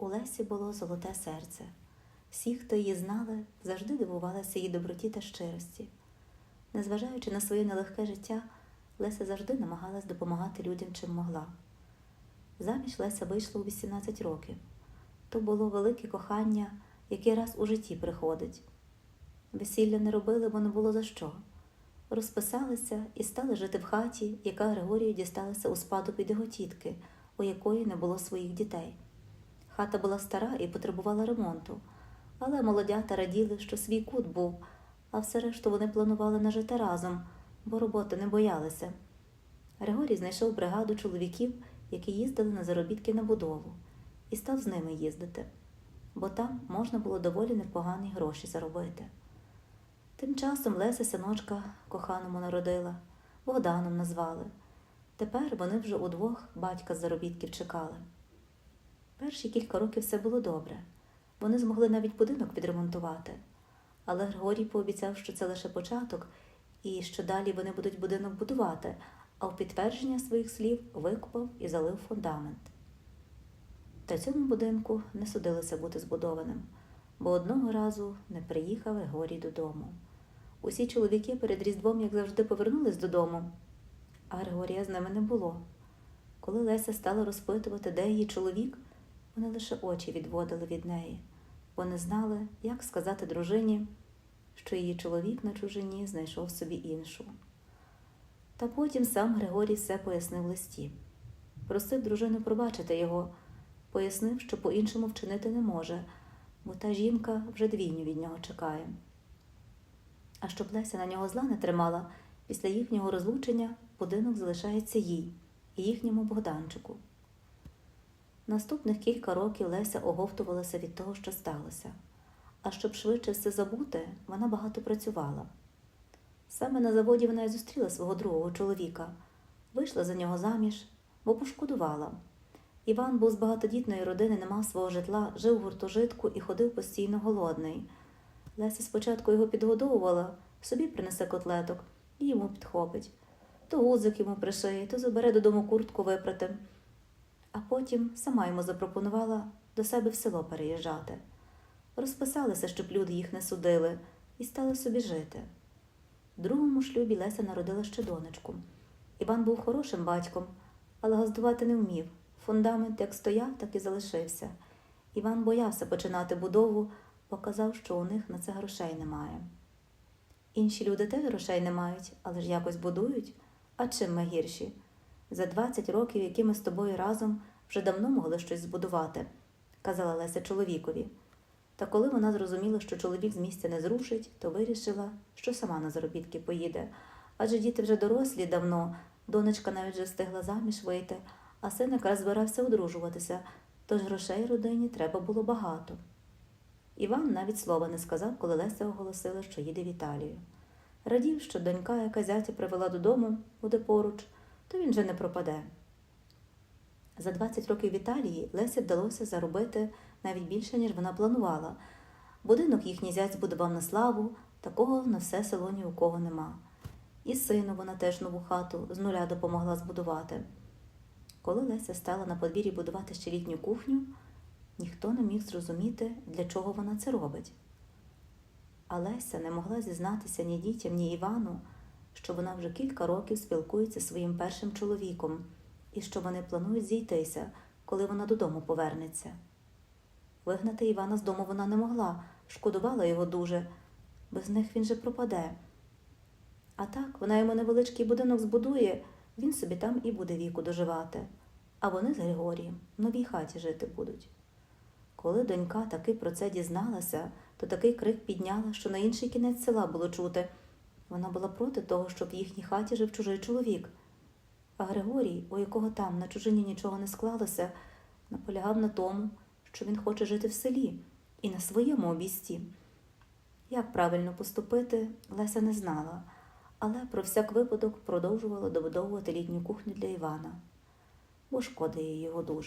У Лесі було золоте серце. Всі, хто її знали, завжди дивувалися її доброті та щирості. Незважаючи на своє нелегке життя, Леся завжди намагалась допомагати людям, чим могла. Заміж Леся вийшла у 18 років. То було велике кохання, яке раз у житті приходить. Весілля не робили, бо не було за що. Розписалися і стали жити в хаті, яка Григорію дісталася у спадок від його тітки, у якої не було своїх дітей. Хата була стара і потребувала ремонту, але молодята раділи, що свій кут був, а все решту вони планували нажити разом, бо роботи не боялися. Григорій знайшов бригаду чоловіків, які їздили на заробітки на будову, і став з ними їздити, бо там можна було доволі непогані гроші заробити. Тим часом Леся синочка коханому народила, Богданом назвали. Тепер вони вже удвох батька з заробітків чекали. Перші кілька років все було добре. Вони змогли навіть будинок відремонтувати. Але Григорій пообіцяв, що це лише початок, і що далі вони будуть будинок будувати, а в підтвердження своїх слів викопав і залив фундамент. Та цьому будинку не судилося бути збудованим, бо одного разу не приїхав Григорій додому. Усі чоловіки перед Різдвом, як завжди, повернулись додому, а Григорія з ними не було. Коли Леся стала розпитувати, де її чоловік, вони лише очі відводили від неї, бо не знали, як сказати дружині, що її чоловік на чужині знайшов собі іншу. Та потім сам Григорій все пояснив листі. Просив дружину пробачити його, пояснив, що по-іншому вчинити не може, бо та жінка вже двійню від нього чекає. А щоб Леся на нього зла не тримала, після їхнього розлучення будинок залишається їй і їхньому Богданчику. Наступних кілька років Леся оговтувалася від того, що сталося. А щоб швидше все забути, вона багато працювала. Саме на заводі вона й зустріла свого другого чоловіка, вийшла за нього заміж, бо пошкодувала. Іван був з багатодітної родини, не мав свого житла, жив у гуртожитку і ходив постійно голодний. Леся спочатку його підгодовувала, собі принесе котлеток і йому підхопить. То гузик йому пришиє, то забере додому куртку випрати. А потім сама йому запропонувала до себе в село переїжджати. Розписалися, щоб люди їх не судили, і стали собі жити. В другому шлюбі Леся народила ще донечку. Іван був хорошим батьком, але газдувати не вмів. Фундамент як стояв, так і залишився. Іван боявся починати будову, бо казав, що у них на це грошей немає. Інші люди теж грошей не мають, але ж якось будують. А чим ми гірші? За 20 років, які ми з тобою разом вже давно могли щось збудувати, казала Леся чоловікові. Та коли вона зрозуміла, що чоловік з місця не зрушить, то вирішила, що сама на заробітки поїде. Адже діти вже дорослі давно, донечка навіть вже встигла заміж вийти, а син якраз збирався одружуватися, тож грошей родині треба було багато. Іван навіть слова не сказав, коли Леся оголосила, що їде в Італію. Радів, що донька, яка зятя привела додому, буде поруч, то він же не пропаде. За 20 років в Італії Лесі вдалося заробити навіть більше, ніж вона планувала. Будинок їхній зять збудував на славу, такого на все село ні у кого нема. І сину вона теж нову хату з нуля допомогла збудувати. Коли Леся стала на подвір'ї будувати ще літню кухню, ніхто не міг зрозуміти, для чого вона це робить. А Леся не могла зізнатися ні дітям, ні Івану, що вона вже кілька років спілкується зі своїм першим чоловіком і що вони планують зійтися, коли вона додому повернеться. Вигнати Івана з дому вона не могла, шкодувала його дуже, без них він же пропаде. А так вона йому невеличкий будинок збудує, він собі там і буде віку доживати, а вони з Григорієм в новій хаті жити будуть. Коли донька таки про це дізналася, то такий крик підняла, що на інший кінець села було чути. Вона була проти того, щоб в їхній хаті жив чужий чоловік. А Григорій, у якого там на чужині нічого не склалося, наполягав на тому, що він хоче жити в селі і на своєму обісті. Як правильно поступити, Леся не знала, але про всяк випадок продовжувала добудовувати літню кухню для Івана, бо шкода їй його дуже.